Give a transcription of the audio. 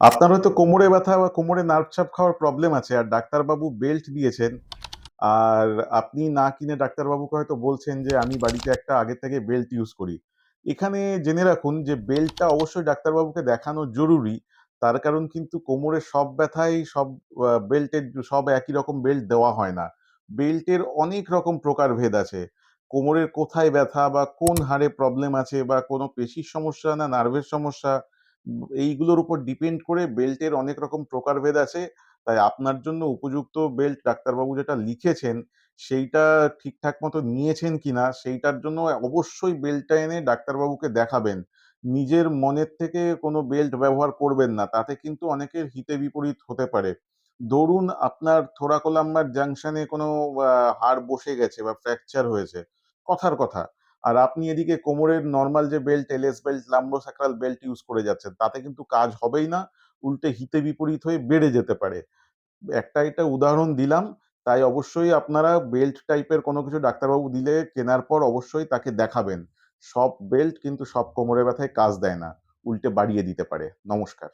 আপনার হয়তো কোমরে ব্যথা বা কোমরে নার্ভ চাপ খাওয়ার প্রবলেম আছে আর ডাক্তারবাবু বেল্ট দিয়েছেন। আর আপনি না কিনে ডাক্তারবাবুকে হয়তো বলছেন যে, "আমি বাড়িতে একটা আগে থেকে বেল্ট ইউজ করি।" এখানে জেনে রাখুন যে বেল্টটা অবশ্যই ডাক্তারবাবুকে দেখানো জরুরি। তার কারণ কিন্তু কোমরের সব ব্যথাই সব বেল্টের সব একই রকম বেল্ট দেওয়া হয় না। বেল্টের অনেক রকম প্রকারভেদ আছে। কোমরের কোথায় ব্যথা বা কোন হাড়ে প্রবলেম আছে বা কোনো পেশির সমস্যা না নার্ভের সমস্যা এইগুলোর উপর ডিপেন্ড করে বেল্টের অনেক রকম প্রকারভেদ আছে। তাই আপনার জন্য উপযুক্ত বেল্ট ডাক্তারবাবু যেটা লিখেছেন, সেইটা ঠিকঠাক মতো নিয়েছেন কিনা সেইটার জন্য অবশ্যই বেল্টটা এনে ডাক্তারবাবুকে দেখাবেন। নিজের মনের থেকে কোনো বেল্ট ব্যবহার করবেন না। তাতে কিন্তু অনেকের হিতে বিপরীত হতে পারে। ধরুন আপনার থোরাকোলাম্বার জাংশনে কোনো হাড় বসে গেছে বা ফ্র্যাকচার হয়েছে, কথার কথা। আর আপনি এদিকে কোমরের নর্মাল যে belt, LS belt, lumbosacral belt use করে যাচ্ছেন। তাতে কিন্তু কাজ হবেই না। উল্টে হিতে বিপরীত হয়ে বেড়ে যেতে পারে। একটা এটা উদাহরণ দিলাম। তাই অবশ্যই আপনারা বেল্ট টাইপের কোনো কিছু ডাক্তারবাবু দিলে কেনার পর অবশ্যই তাকে দেখাবেন। সব বেল্ট কিন্তু সব কোমরে ব্যথায় কাজ দেয় না। উল্টে বাড়িয়ে দিতে পারে। নমস্কার।